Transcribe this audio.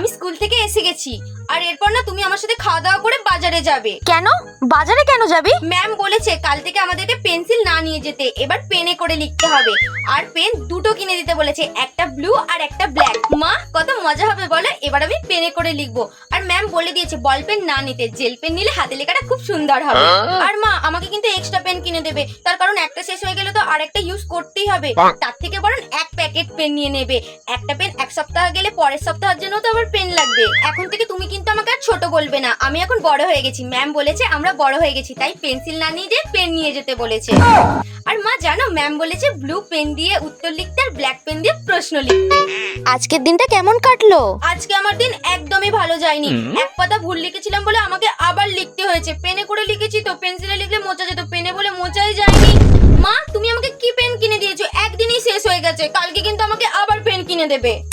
আমি স্কুল থেকে এসে গেছি। আর এরপর না তুমি আমার সাথে খাওয়া দাওয়া করে বাজারে যাবে। কেন? বাজারে কেন যাবি? ম্যাম বলেছে কাল থেকে আমাদেরকে পেন্সিল না নিয়ে যেতে এবার পেনে করে লিখতে হবে। আর পেন দুটো কিনে দিতে বলেছে একটা ব্লু আর একটা ব্ল্যাক মা কত মজা হবে বলো এবার আমি পেনে করে লিখব। আর ম্যাম বলে দিয়েছে বল পেন না নিতে জেল পেন নিলে হাতে লেখাটা খুব সুন্দর হবে। আর মা আমাকে কিন্তু এক্সট্রা পেন কিনে দেবে। তার কারণ একটা শেষ হয়ে গেলে তো আর একটা ইউজ করতেই হবে। তার থেকে বরং এক প্যাকেট পেন নিয়ে নেবে। একটা পেন এক সপ্তাহ গেলে পরের সপ্তাহের জন্য তো আবার পেন লাগবে। এখন থেকে তুমি কিন্তু আমাকে আর ছোট বলবে না। আমি এখন বড় হয়ে গেছি। ম্যাম বলেছে আমরা বড় হয়ে গেছি তাই পেন্সিল না নিয়ে যেয়ে পেন নিয়ে যেতে বলেছে। আর মা জানো ম্যাম বলেছে ব্লু পেন দিয়ে উত্তর লিখতে আর ব্ল্যাক পেন দিয়ে প্রশ্ন লিখতে। আজকের দিনটা কেমন কাটলো? আজকে আমার দিন একদমই ভালো যায়নি। এক পাতা ভুল লিখেছিলাম বলে আমাকে আবার লিখতে হয়েছে। পেনে করে লিখেছি তো পেন্সিলে লিখলে মোচা যেত পেনে বলে মোচাই যায়নি। মা তুমি আমাকে কি পেন কিনে দিয়েছ? একদিনই শেষ হয়ে গেছে। কালকে কিন্তু আমাকে আবার পেন কিনে দেবে।